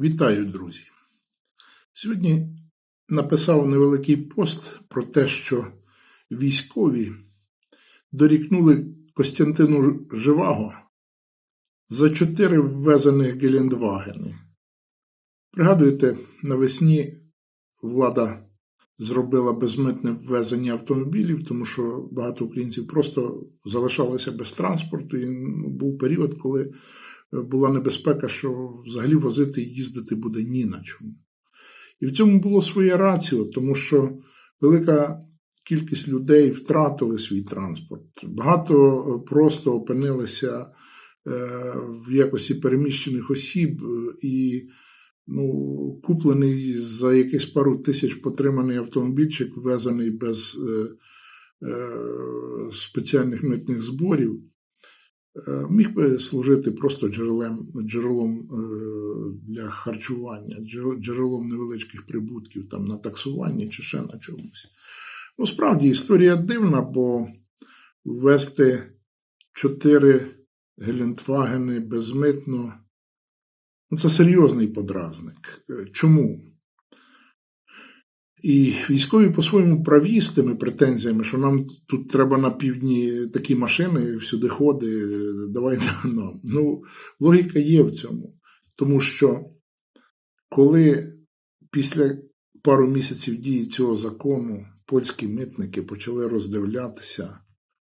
Вітаю, друзі! Сьогодні написав невеликий пост про те, що військові дорікнули Костянтину Живаго за чотири ввезених Гелендвагени. Пригадуєте, навесні влада зробила безмитне ввезення автомобілів, тому що багато українців просто залишалися без транспорту, і ну, був період, коли була небезпека, що взагалі возити і їздити буде ні на чому. І в цьому було своє раціо, тому що велика кількість людей втратили свій транспорт. Багато просто опинилися е, в якості переміщених осіб і ну, куплений за якісь пару тисяч потриманий автомобільчик, ввезений без е, е, спеціальних митних зборів. Е, міг би служити просто джерелем, джерелом е, для харчування, джерелом невеличких прибутків там, на таксуванні чи ще на чомусь. Ну, справді історія дивна, бо ввести чотири Гелендвагени безмитно це серйозний подразник. Е, чому? І військові по-своєму праві з тими претензіями, що нам тут треба на півдні такі машини, всюди ходи, давай нам. Ну, логіка є в цьому. Тому що коли після пару місяців дії цього закону польські митники почали роздивлятися,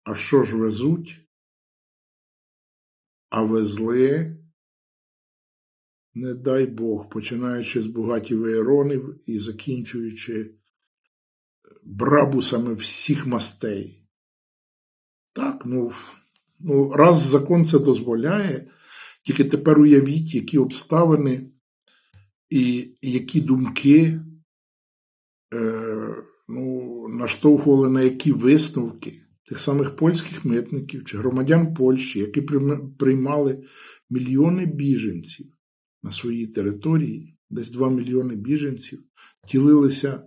а що ж везуть, а везли не дай Бог, починаючи з Бугаті Вейронів і закінчуючи брабусами всіх мастей. Так, ну, ну, раз закон це дозволяє, тільки тепер уявіть, які обставини і які думки е, ну, наштовхували на які висновки тих самих польських митників чи громадян Польщі, які приймали мільйони біженців на своїй території, десь 2 мільйони біженців, ділилися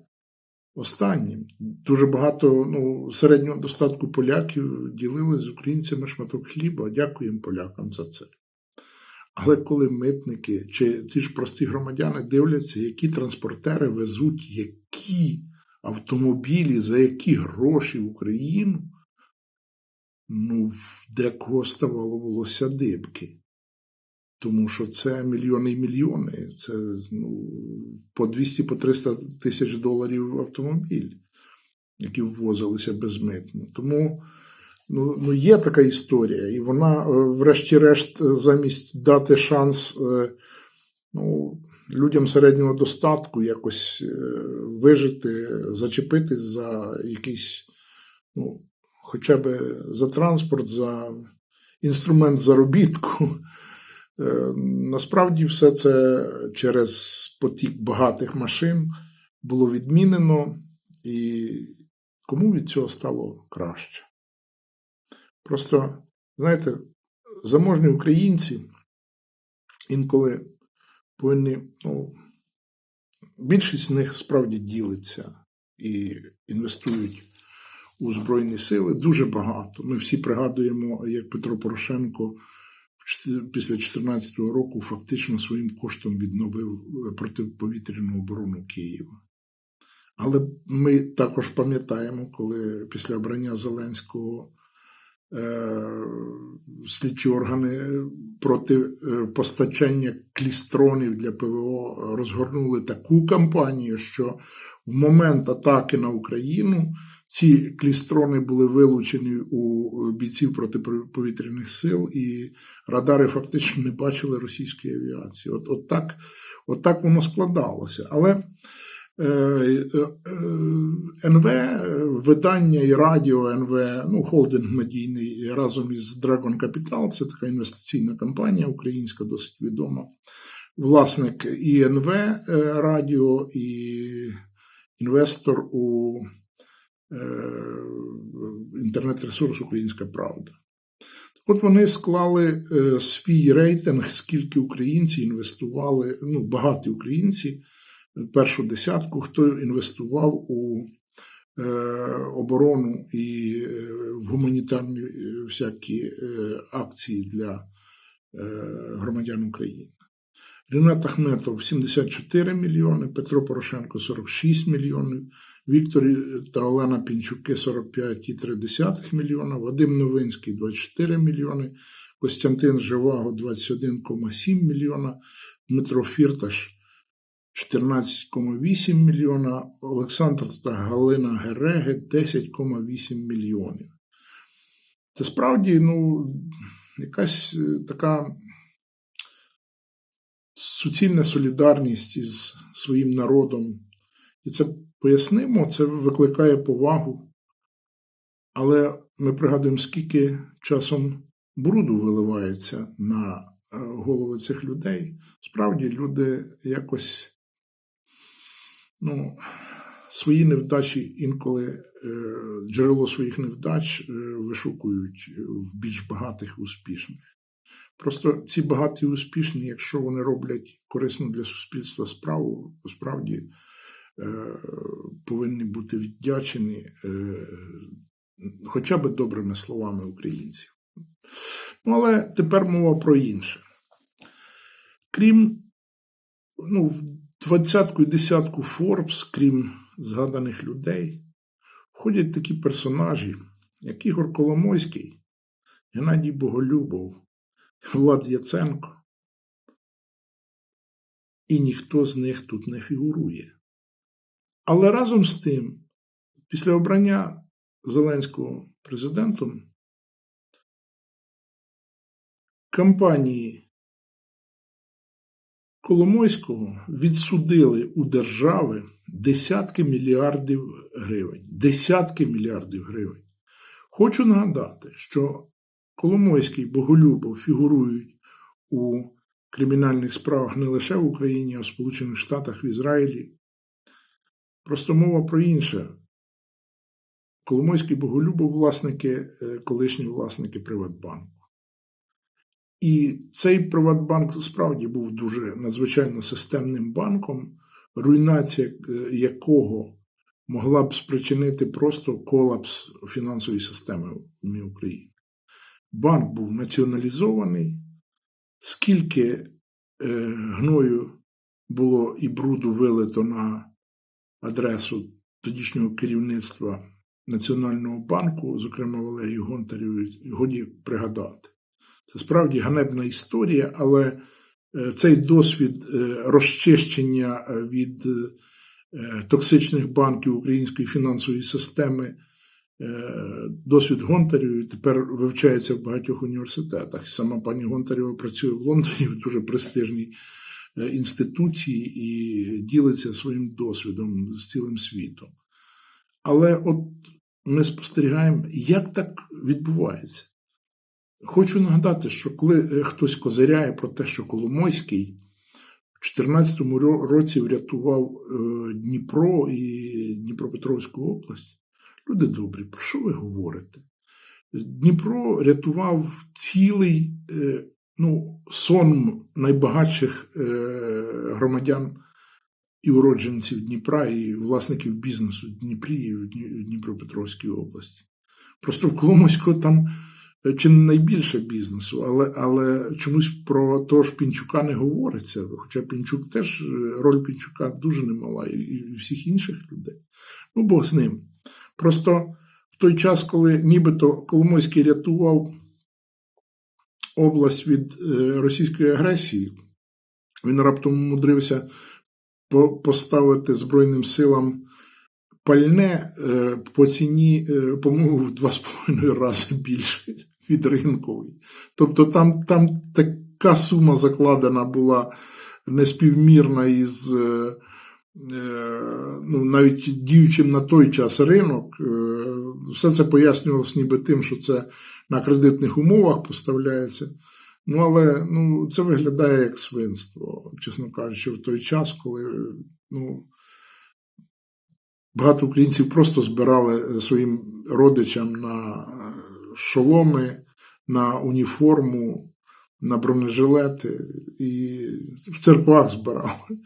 останнім. Дуже багато ну, середнього достатку поляків ділили з українцями шматок хліба. Дякуємо полякам за це. Але коли митники чи ті ж прості громадяни дивляться, які транспортери везуть які автомобілі, за які гроші в Україну, ну, декого ставало волосся дибки. Тому що це мільйони і мільйони, це ну, по 200-300 по тисяч доларів автомобіль, які ввозилися безмитно. Тому ну, ну, є така історія, і вона, е, врешті-решт, замість дати шанс е, ну, людям середнього достатку якось е, вижити, зачепитись за якийсь, ну, хоча б за транспорт, за інструмент заробітку. Е, насправді, все це через потік багатих машин було відмінено, і кому від цього стало краще. Просто, знаєте, заможні українці інколи повинні, ну, більшість з них справді ділиться і інвестують у Збройні Сили дуже багато. Ми всі пригадуємо, як Петро Порошенко після 2014 року фактично своїм коштом відновив е, протиповітряну оборону Києва. Але ми також пам'ятаємо, коли після обрання Зеленського е, слідчі органи проти е, постачання клістронів для ПВО розгорнули таку кампанію, що в момент атаки на Україну ці клістрони були вилучені у бійців протиповітряних сил, і радари фактично не бачили російської авіації. От, от, так, от так воно складалося. Але е, е, НВ, видання і радіо НВ, ну, холдинг медійний разом із Dragon Capital, це така інвестиційна компанія українська, досить відома. Власник і НВ е, Радіо, і інвестор у Е, інтернет-ресурс Українська Правда. От вони склали е, свій рейтинг, скільки українці інвестували, ну, багаті українці, першу десятку, хто інвестував у е, оборону і в гуманітарні всякі акції для громадян України. Рінат Ахметов 74 мільйони, Петро Порошенко 46 мільйонів, Віктор та Олена Пінчуки 45,3 мільйона, Вадим Новинський 24 мільйони, Костянтин Живаго 21,7 мільйона, Дмитро Фірташ 14,8 мільйона, Олександр та Галина Гереги 10,8 мільйонів. Це справді ну, якась е, така суцільна солідарність із своїм народом. І це пояснимо, це викликає повагу. Але ми пригадуємо, скільки часом бруду виливається на е, голови цих людей. Справді, люди якось ну, свої невдачі інколи е, джерело своїх невдач е, вишукують в більш багатих і успішних. Просто ці багаті і успішні, якщо вони роблять корисну для суспільства справу, справді повинні бути віддячені е, хоча б добрими словами українців. Ну, але тепер мова про інше. Крім ну, двадцятку і десятку Forbes, крім згаданих людей, входять такі персонажі, як Ігор Коломойський, Геннадій Боголюбов, Влад Яценко. І ніхто з них тут не фігурує. Але разом з тим, після обрання Зеленського президентом, кампанії Коломойського відсудили у держави десятки мільярдів гривень. Десятки мільярдів гривень. Хочу нагадати, що Коломойський Боголюбов фігурують у кримінальних справах не лише в Україні, а в Сполучених Штатах, в Ізраїлі. Просто мова про інше. Коломойський і Боголюбов власники, е, колишні власники Приватбанку. І цей Приватбанк справді був дуже надзвичайно системним банком, руйнація е, якого могла б спричинити просто колапс фінансової системи в Україні. Банк був націоналізований, скільки е, гною було і бруду вилито на адресу тодішнього керівництва Національного банку, зокрема Валерії Гонтарєві, годі пригадати. Це справді ганебна історія, але е, цей досвід е, розчищення від токсичних банків української фінансової системи досвід Гонтарєвої тепер вивчається в багатьох університетах. Сама пані Гонтарєва працює в Лондоні в дуже престижній інституції і ділиться своїм досвідом з цілим світом. Але от ми спостерігаємо, як так відбувається. Хочу нагадати, що коли хтось козиряє про те, що Коломойський в 2014 році врятував Дніпро і Дніпропетровську область, Люди добрі, про що ви говорите? Дніпро рятував цілий ну, сон найбагатших громадян і уродженців Дніпра, і власників бізнесу в Дніпрі і в Дніпропетровській області. Просто в Коломойського там чи не найбільше бізнесу, але але чомусь про того ж Пінчука не говориться. Хоча Пінчук теж роль Пінчука дуже немала, і, і всіх інших людей. Ну, Бог з ним. Просто в той час, коли нібито Коломойський рятував область від е, російської агресії, він раптом мудрився поставити Збройним силам пальне е, по ціні, е, по-моєму, в два з половиною рази більше від ринкової. Тобто там, там така сума закладена була неспівмірна із. Ну, навіть діючим на той час ринок, все це пояснювалося ніби тим, що це на кредитних умовах поставляється. Ну, але ну, це виглядає як свинство, чесно кажучи, в той час, коли ну, багато українців просто збирали своїм родичам на шоломи, на уніформу, на бронежилети і в церквах збирали.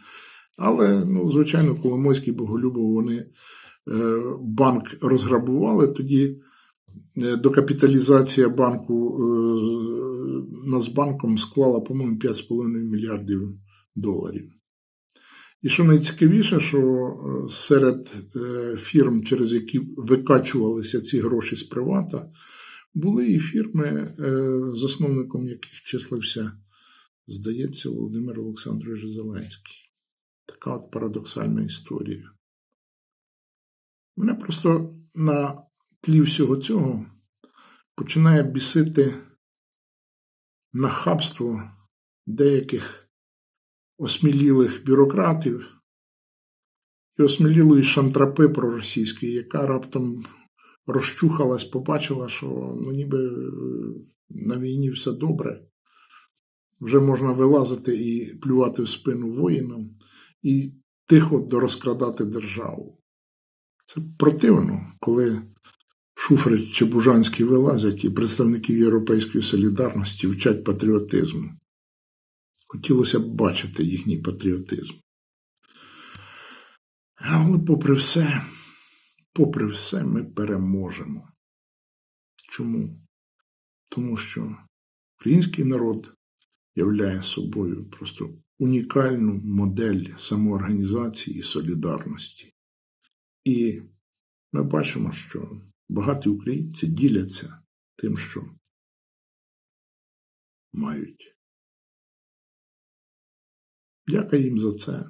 Але, ну, звичайно, Коломойський Боголюбов вони е, банк розграбували. Тоді е, докапіталізація банку е, Нацбанком склала, по-моєму, 5,5 мільярдів доларів. І що найцікавіше, що е, серед е, фірм, через які викачувалися ці гроші з привата, були і фірми, е, засновником яких числився, здається, Володимир Олександрович Зеленський. Така от парадоксальна історія. Мене просто на тлі всього цього починає бісити нахабство деяких осмілілих бюрократів і осмілілої шантрапи проросійської, яка раптом розчухалась, побачила, що ну, ніби е, на війні все добре. Вже можна вилазити і плювати в спину воїнам, і тихо дорозкрадати державу. Це противно, коли Шуфрич чи Бужанський вилазять і представників Європейської солідарності вчать патріотизму. Хотілося б бачити їхній патріотизм. Але попри все, попри все, ми переможемо. Чому? Тому що український народ являє собою просто унікальну модель самоорганізації і солідарності. І ми бачимо, що багаті українці діляться тим, що мають. Дяка їм за це.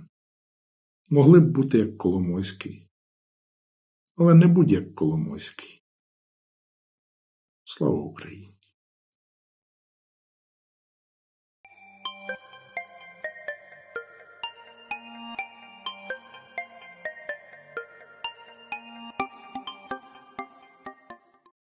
Могли б бути як Коломойський, але не будь як Коломойський. Слава Україні!